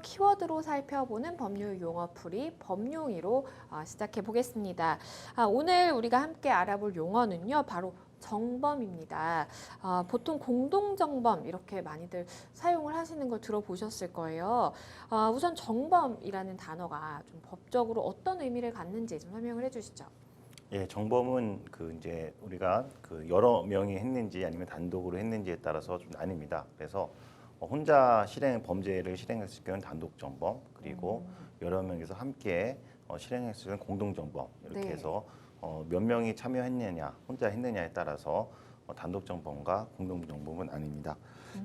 키워드로 살펴보는 법률 용어 풀이 법용이로 어, 시작해 보겠습니다. 아, 오늘 우리가 함께 알아볼 용어는요, 바로 정범입니다. 아, 보통 공동정범 이렇게 많이들 사용을 하시는 걸 들어보셨을 거예요. 아, 우선 정범이라는 단어가 좀 법적으로 어떤 의미를 갖는지 좀 설명을 해주시죠. 예, 정범은 그 이제 우리가 그 여러 명이 했는지 아니면 단독으로 했는지에 따라서 좀 나뉩니다. 그래서 어, 혼자 실행 범죄를 실행했을 경우는 단독 정범 그리고 여러 명이서 함께 어, 실행했을 때는 공동 정범 이렇게 네. 해서 어, 몇 명이 참여했느냐 혼자 했느냐에 따라서 어, 단독 정범과 공동 정범은 아닙니다.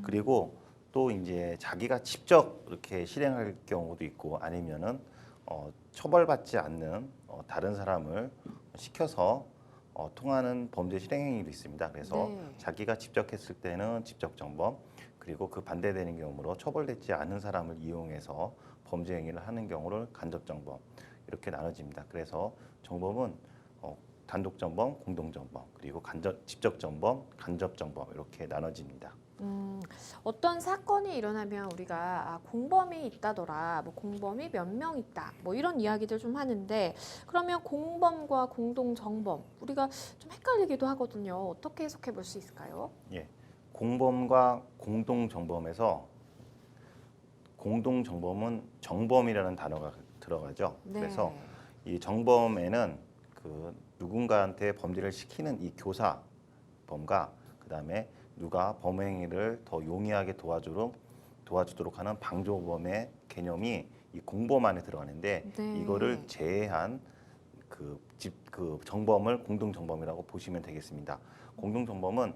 그리고 또 이제 자기가 직접 이렇게 실행할 경우도 있고 아니면은 어, 처벌받지 않는 어, 다른 사람을 시켜서 어, 통하는 범죄 실행 행위도 있습니다. 그래서 네. 자기가 직접 했을 때는 직접 정범 그리고 그 반대되는 경우로 처벌되지 않은 사람을 이용해서 범죄 행위를 하는 경우를 간접 정범 이렇게 나눠집니다. 그래서 정범은 어, 단독 정범, 공동 정범 그리고 간접 직접 정범, 간접 정범 이렇게 나눠집니다. 음, 어떤 사건이 일어나면 우리가 아, 공범이 있다더라, 뭐 공범이 몇 명 있다, 뭐 이런 이야기들 좀 하는데 그러면 공범과 공동 정범 우리가 좀 헷갈리기도 하거든요. 어떻게 해석해 볼 수 있을까요? 예, 공범과 공동 정범에서 공동 정범은 정범이라는 단어가 들어가죠. 네. 그래서 이 정범에는 그 누군가한테 범죄를 시키는 이 교사 범과 그다음에 누가 범행위를 더 용이하게 도와주도록 도와주도록 하는 방조범의 개념이 이 공범 안에 들어가는데 네. 이거를 제외한 그 집 그 정범을 공동 정범이라고 보시면 되겠습니다. 공동 정범은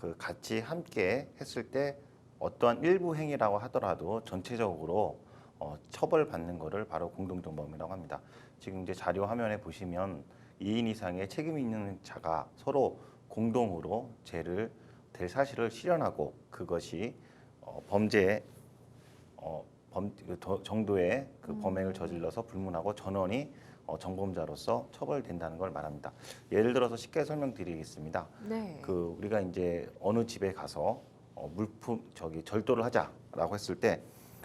그 같이 함께 했을 때 어떠한 일부 행위라고 하더라도 전체적으로 어, 처벌받는 거를 바로 공동 정범이라고 합니다. 지금 이제 자료 화면에 보시면 2인 이상의 책임 있는 자가 서로 공동으로 죄를 될 사실을 실현하고 그것이 어, 범죄 어, 범, 그 더- 정도의 그 범행을 저질러서 불문하고 전원이 어, 정범자로서 처벌된다는 걸 말합니다. 예를 들어서 쉽게 설명드리겠습니다. 네. 그 우리가 이제 어느 집에 가서 어, 물품 저기 절도를 하자라고 했을 때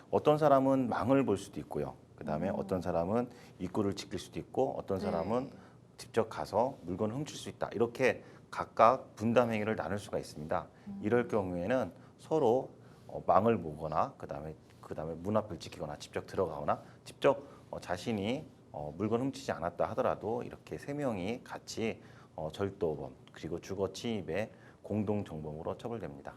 어떤 사람은 망을 볼 수도 있고요. 그다음에 어떤 사람은 입구를 지킬 수도 있고 어떤 네. 사람은 직접 가서 물건을 훔칠 수 있다. 이렇게 각각 분담 행위를 나눌 수가 있습니다. 이럴 경우에는 서로 어, 망을 보거나 그다음에 그 다음에 문 앞을 지키거나 직접 들어가거나 직접 어, 자신이 어, 물건 훔치지 않았다 하더라도 이렇게 세 명이 같이 어, 절도범 그리고 주거 침입의 공동 정범으로 처벌됩니다.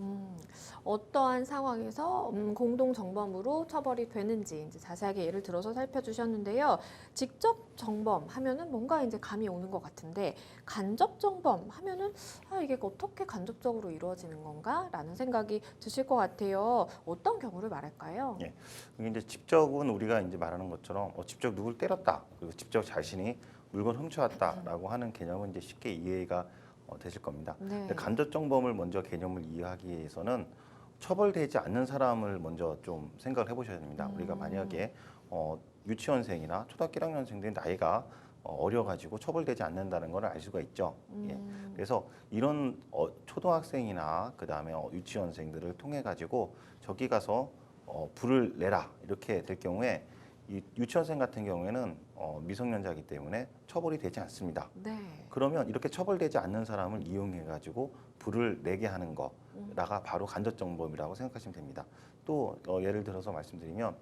음, 어떠한 상황에서 음, 공동 정범으로 처벌이 되는지 이제 자세하게 예를 들어서 살펴주셨는데요. 직접 정범 하면은 뭔가 이제 감이 오는 것 같은데 간접 정범 하면은 아 이게 어떻게 간접적으로 이루어지는 건가 라는 생각이 드실 것 같아요. 어떤 경우를 말할까요? 예. 이게 이제 직접은 우리가 이제 말하는 것처럼 어, 직접 누굴 때렸다 그리고 직접 자신이 물건 훔쳐왔다라고 하는 개념은 이제 쉽게 이해가 어, 되실 겁니다. 네. 근데 간접 정범을 먼저 개념을 이해하기 위해서는 처벌되지 않는 사람을 먼저 좀 생각을 해보셔야 됩니다. 음. 우리가 만약에 어, 유치원생이나 초등학교 1학년생들이 나이가 어, 어려가지고 처벌되지 않는다는 걸 알 수가 있죠. 예. 음, 그래서 이런 어, 초등학생이나 그 다음에 어, 유치원생들을 통해 가지고 저기 가서 어, 불을 내라 이렇게 될 경우에 이 유치원생 같은 경우에는 어, 미성년자이기 때문에 처벌이 되지 않습니다. 네. 그러면 이렇게 처벌되지 않는 사람을 이용해 가지고 불을 내게 하는 거라가 바로 간접정범이라고 생각하시면 됩니다. 또 어, 예를 들어서 말씀드리면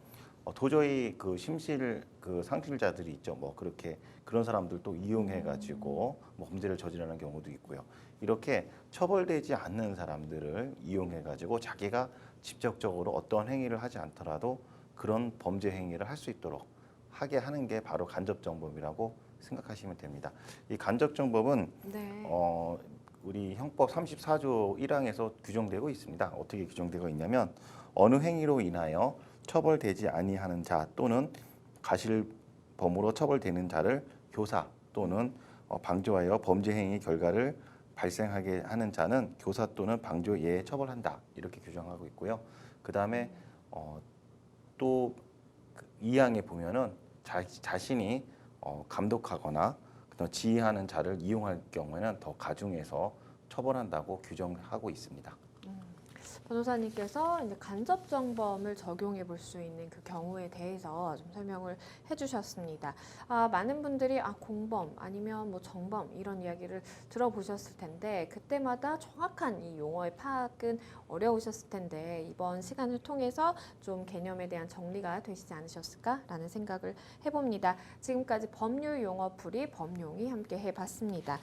어, 도저히 그 심실 그 상실자들이 있죠. 뭐 그렇게 그런 사람들도 이용해 가지고 뭐 범죄를 저지르는 경우도 있고요. 이렇게 처벌되지 않는 사람들을 이용해 가지고 자기가 직접적으로 어떤 행위를 하지 않더라도 그런 범죄 행위를 할 수 있도록 하게 하는 게 바로 간접정범이라고 생각하시면 됩니다. 이 간접정범은 네. 어, 우리 형법 34조 1항에서 규정되고 있습니다. 어떻게 규정되고 있냐면 어느 행위로 인하여 처벌되지 아니하는 자 또는 가실범으로 처벌되는 자를 교사 또는 어, 방조하여 범죄 행위 결과를 발생하게 하는 자는 교사 또는 방조 예에 처벌한다 이렇게 규정하고 있고요. 그 다음에 어, 또 2항에 보면은 자, 자신이 어, 감독하거나 그다음 지휘하는 자를 이용할 경우에는 더 가중해서 처벌한다고 규정하고 있습니다. 변호사님께서 이제 간접 정범을 적용해 볼 수 있는 그 경우에 대해서 좀 설명을 해 주셨습니다. 아, 많은 분들이 아, 공범 아니면 뭐 정범 이런 이야기를 들어보셨을 텐데 그때마다 정확한 이 용어의 파악은 어려우셨을 텐데 이번 시간을 통해서 좀 개념에 대한 정리가 되시지 않으셨을까라는 생각을 해봅니다. 지금까지 법률 용어 풀이 범용이 함께 해봤습니다.